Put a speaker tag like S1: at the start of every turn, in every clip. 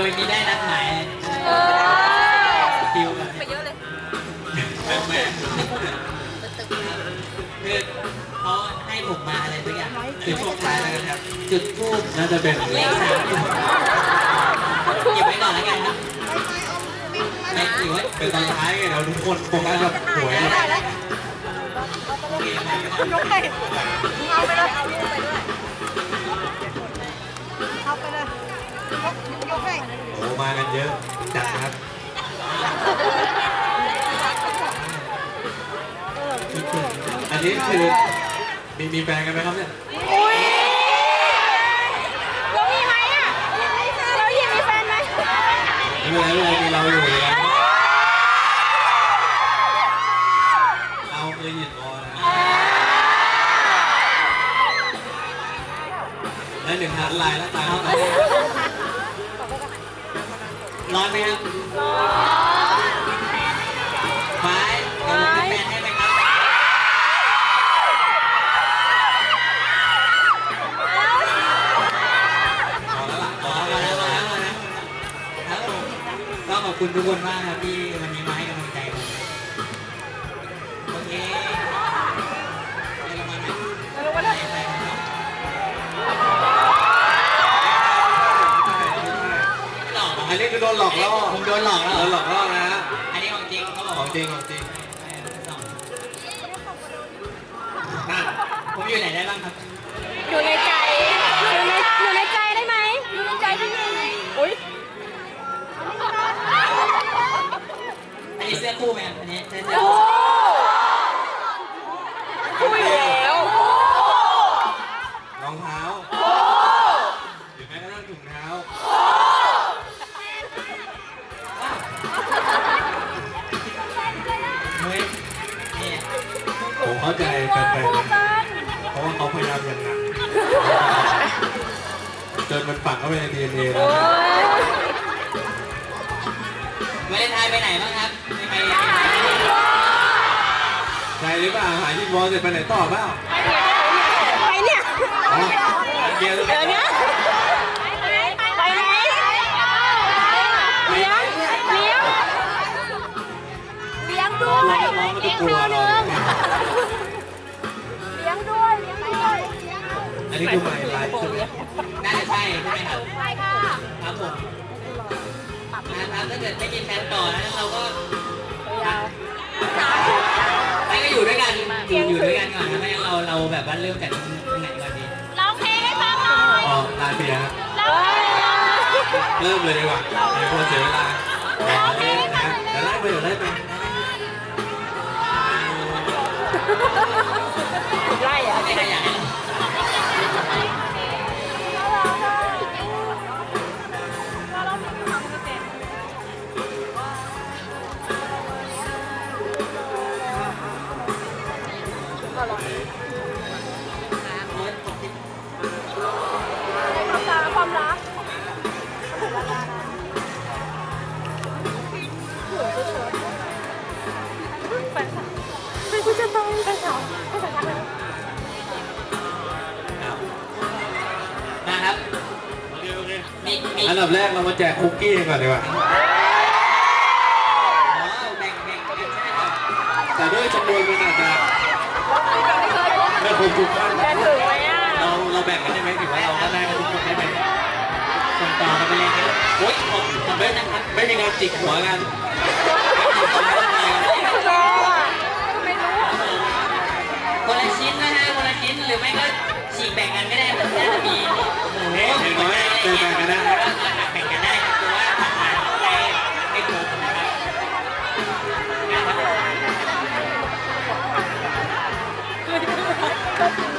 S1: ดยมีได้นัดหมายฟิลแบบ
S2: ไปเยอะเลย
S1: แม่แม่คือเขาให้ผมมาอะไรสักอย่างจุดทูบท้ายแล้วกันครับ จุดทูบ
S3: น่าจะเป็น
S1: เลขสามเก็บไว้ก่อนแล้วกันครับไม่หรือว่า
S3: เป็นตอนท้ายไงเดี๋ยวทุกคนโฟกัสกับหวย
S2: ได้แล้วยกไปเอาไปเลยเอาไปด้วย กั
S3: นเยอะ จัดครับอันนี้คือมีมีแฟนกันไหมครับเนี่ย
S2: อุ้ยเรามีไหมอะเรายิงมีแฟนไหม
S3: ไม่เป็นไรไม่เป็นไรมีเราอยู่เลยนะเอาเคยหยิบออนะได้หนึ่งฮาร์ดไลน์แล้วตามเข้าไป
S1: ร้อนไหมครับไม้เดี๋ยวผมเป็นแฟนให้ไหมครับ
S3: เอาแล้วล่ะ
S1: ขอมาแล้วมาแล้วมาแล้วครับผมก็ขอบคุณทุกคนมากครับที่ อกเหรอ
S3: อันนี้คือโดนหลอกล่อ
S1: ผมโดนหลอกแล้ว
S3: โด
S1: เหร
S3: น
S1: อ
S3: หลอกล่อนะ
S1: อันนี้ของจริงเขาบอก
S3: ของจริงของจริง
S1: นั่นผมอยู่ไหนได้บ้างครับ
S2: อยู่ในใจอยู่ในอยู่ในใจได้ไหมอยู่ในใจได้ไหมอุ้ย
S1: อันนี้เสื้อคู่ไหมครับอันนี้ใช่เสื้อ
S2: โอ้
S1: คู่
S2: คุยแล้วา
S3: หา
S1: ยที่บ
S3: อลเสร็จไปไหนต่อเปล่า
S2: ไปเนี่ย
S3: อ๋อเกียร์
S2: เดี๋ยวเนี้ยไปไหนเลี้ยงเลี้ยงเลี้ยงด้วย
S3: น้องมันจะกลัวเรา
S2: เลี้ยงด้วยเลี้ยงด้วย
S3: อันนี้คือไมล์ไลฟ์ใช่ไหม
S1: น่าจะใช่ใช่ไหมครับ
S2: ไปค่ะ
S1: ครับผมนะครับถ้าเกิดไม่มีแฟนต่อนะเราก็
S2: ยาว
S1: ไม่ก็อยู่ด้วยกัน อยู่อยู่ด้วยกันก่อนนะไม่งั้นเราเราแบบว่าเริ่มจากตรงไหนก่อนดี
S2: ร้องเพลงให้ฟังหน่อย
S3: อ๋อลาเปียครับ
S2: ร้องเพลง
S3: เริ่มเลยดีกว่าเดี๋ยวคนเสียเวลาเดี๋ยวไล่ไปเดี๋ยวไล่ไป
S2: ไล่อะ แรกเรา
S3: มาแจกคุกกี้ก่อนดีกว่า
S1: อ๋อแบ่งแบ่งกันใช่ไหมครับ
S3: แต่ด้วยจำนวนมันอาจจะไม่ครบทุกท่าน
S2: แกถือไว้อะ
S3: เราเราแบ่งกันได้ไหมถือว่าเราก็ได้กันทุกคนได้ไหม
S1: ส่งต่อกันไปเลยครับโอ๊ยขอบขอบคุณนะครับ
S3: ไม่มีการจิกหัวกัน
S2: รออะไม่รู้
S1: คนละชิ้นนะฮะคนละชิ้นหรือไม่ก็ฉีกแบ่งกันก็ได้มันน่าจะมีโอ้โห
S3: อย่างน้อยเงั้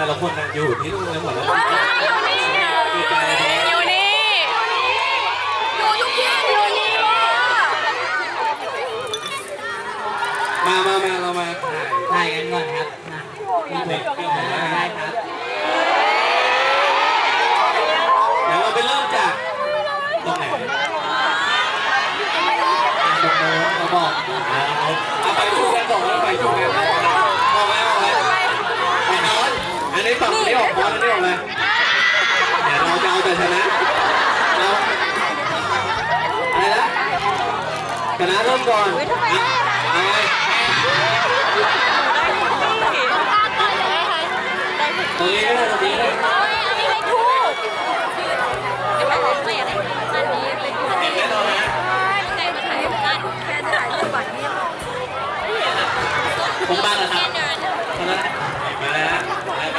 S1: แต่
S3: ละคนน่ะอยู่ที่นู่นกันหมดแล้ว
S2: อยู่นี่
S3: ดีใจนะ
S2: อยู่นี่อยู่ทุกที่อยู่นี่
S3: มามามาเรามาถ่าย
S1: ถ่ายกันก่อนครับนะมีเพลงได้ครับ
S3: เดี๋ยวเราไปเริ่มจากตรงไหน
S1: ตรงโน้นเราบอก
S3: อ่าเอาไปชูกันบอกแล้วไปชูกันบอกไหมบอกไหมไปนอนอันนี้ฝั่งนี้ออ กันนี้ออกเลยเดี๋ยวเราจะเอาแต่ชนะเราอะไรนะชนะเริ่มก่อนอะเอาไงตรงนี้ก็ได้ตรงนี้ก็ได้เห็นแน่นอนนะผมบ้างเหรอครับชนะมาแล้วนะไปไป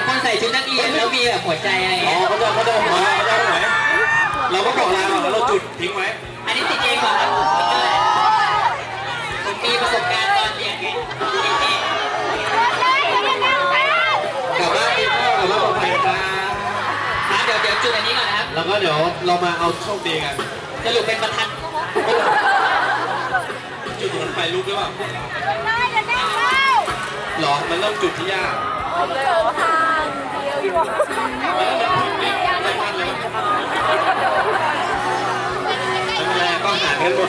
S1: น
S3: เห็นคน
S1: ใส่ชุดนักเรียนแล้วมีแบบหัวใจอะไร
S3: อ๋อ
S1: เงี้ย
S3: เขาจะเขาจะหัวเขาจะหัวเราก็บอกลาก่อนแล้วเราจุดทิ้งไว้
S1: อันนี้ติดเองเหรอครับผมมีประสบการณ์ตอนเรียนไงติดเอง
S3: กลับบ้านกินข้าวกลับบ้านปลอดภัยครับ
S1: ครับเดี๋ยวเดี๋ยวจุดอันนี้ก่อนนะครับ
S3: แล้วก็เดี๋ยวเรามาเอาโชคดีกัน
S1: สรุปเป็นประทัด
S3: จุดมันไฟลุกหรือเปล่าหรอ มันเริ่มจุดที่ยากมัน เริ่มไม่ไม่มันเลยไม่เป็นไรก็หาเงิ
S2: นหมด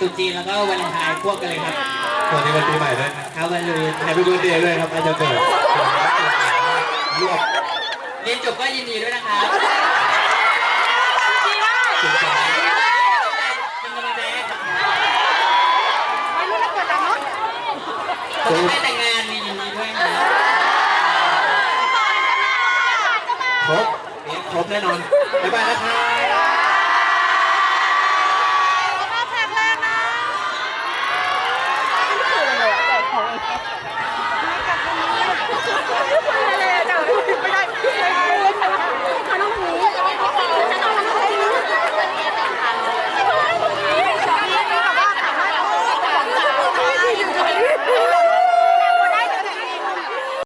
S1: ดีวันตรุษจีนแล้วก็วันเลนไทน์พวกกันเลยครับ
S3: สวัสดีวันปีใหม่ด้วยนะ
S1: ครับวันลืน
S3: แฮปปี้เบิร์ดเดย์ด้วยครับอาจจะเกิดรวบ
S1: เรียนจบก็ยินดีด้วยนะครับ
S2: ดีมาก
S1: เป็นกำลังใจให้ครับ
S2: ไปรุ่นแล้วเกิดอะไรเนาะ
S1: ผมไม่แต่งงานมียินดีด้วยนะ
S3: ครบเนี่ยครบแน่นอนบ๊ายบายนะครับ
S2: มากับคนนี้